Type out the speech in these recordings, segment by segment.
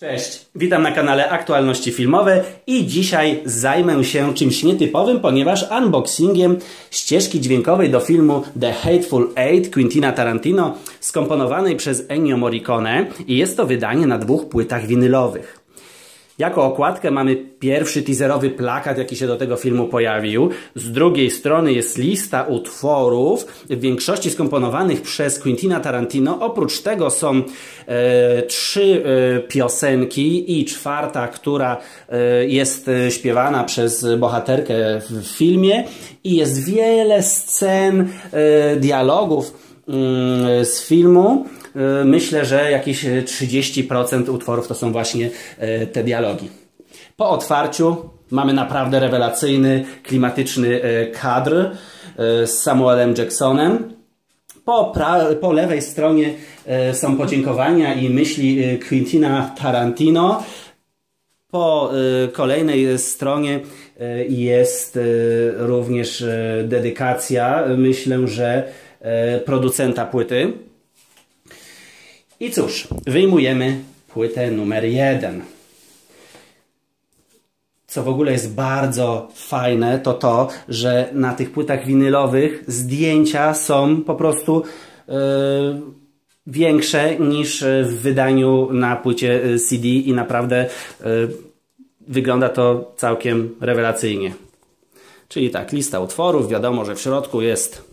Cześć, witam na kanale Aktualności Filmowe i dzisiaj zajmę się czymś nietypowym, ponieważ unboxingiem ścieżki dźwiękowej do filmu The Hateful Eight Quentina Tarantino skomponowanej przez Ennio Morricone i jest to wydanie na dwóch płytach winylowych. Jako okładkę mamy pierwszy teaserowy plakat, jaki się do tego filmu pojawił. Z drugiej strony jest lista utworów, w większości skomponowanych przez Quentina Tarantino. Oprócz tego są e, trzy e, piosenki i czwarta, która e, jest e, śpiewana przez bohaterkę w filmie. I jest wiele scen, e, dialogów mm, z filmu. E, myślę, że jakieś 30% utworów to są właśnie e, te dialogi. Po otwarciu mamy naprawdę rewelacyjny, klimatyczny e, kadr z Samuelem Jacksonem. Po, po lewej stronie są podziękowania i myśli Quentina Tarantino. Po kolejnej stronie jest również dedykacja, myślę, że producenta płyty. I cóż, wyjmujemy płytę numer jeden. Co w ogóle jest bardzo fajne, to to, że na tych płytach winylowych zdjęcia są po prostu yy, większe niż w wydaniu na płycie e, CD i naprawdę yy, wygląda to całkiem rewelacyjnie. Czyli tak, lista utworów, wiadomo, że w środku jest,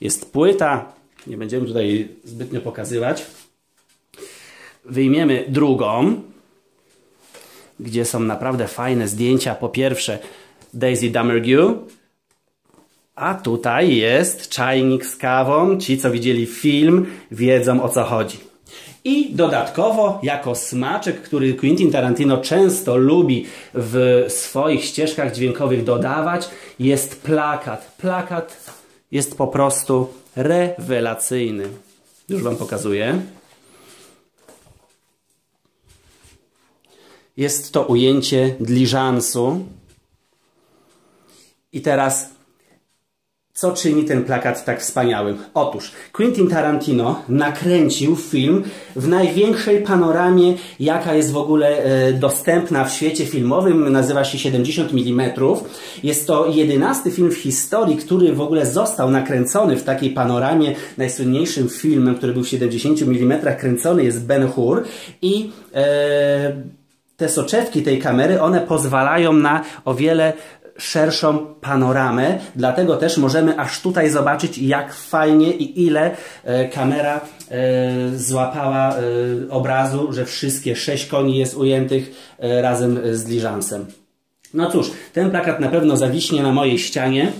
jest płyta. Nie będziemy tutaj zbytnio pokazywać wyjmiemy drugą, gdzie są naprawdę fajne zdjęcia. Po pierwsze Daisy Damergue, a tutaj jest czajnik z kawą. Ci, co widzieli film, wiedzą o co chodzi. I dodatkowo, jako smaczek, który Quentin Tarantino często lubi w swoich ścieżkach dźwiękowych dodawać, jest plakat. Plakat jest po prostu rewelacyjny. Już Wam pokazuję. Jest to ujęcie diliżansu. I teraz, co czyni ten plakat tak wspaniałym? Otóż Quentin Tarantino nakręcił film w największej panoramie, jaka jest w ogóle e, dostępna w świecie filmowym. Nazywa się 70 mm. Jest to jedenasty film w historii, który w ogóle został nakręcony w takiej panoramie. Najsłynniejszym filmem, który był w 70 mm kręcony jest Ben Hur i e, te soczewki tej kamery, one pozwalają na o wiele szerszą panoramę, dlatego też możemy aż tutaj zobaczyć jak fajnie i ile e, kamera e, złapała e, obrazu, że wszystkie sześć koni jest ujętych razem z diligencem. No cóż, ten plakat na pewno zawiśnie na mojej ścianie.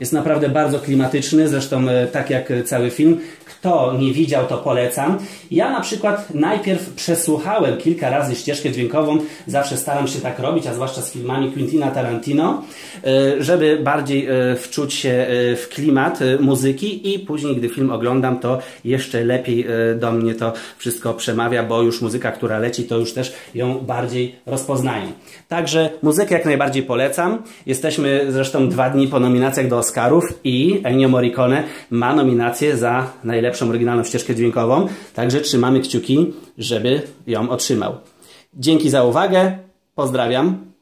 Jest naprawdę bardzo klimatyczny, zresztą tak jak cały film. Kto nie widział, to polecam. Ja na przykład najpierw przesłuchałem kilka razy ścieżkę dźwiękową, zawsze staram się tak robić, a zwłaszcza z filmami Quentina Tarantino, e, żeby bardziej e, wczuć się e, w klimat muzyki i później, gdy film oglądam, to jeszcze lepiej do mnie to wszystko przemawia, bo już muzyka, która leci, to już też ją bardziej rozpoznaję. Także muzykę jak najbardziej polecam. Jesteśmy zresztą dwa dni po nominacjach do Oscarów i Ennio Morricone ma nominację za najlepszą oryginalną ścieżkę dźwiękową, także trzymamy kciuki, żeby ją otrzymał. Dzięki za uwagę, pozdrawiam.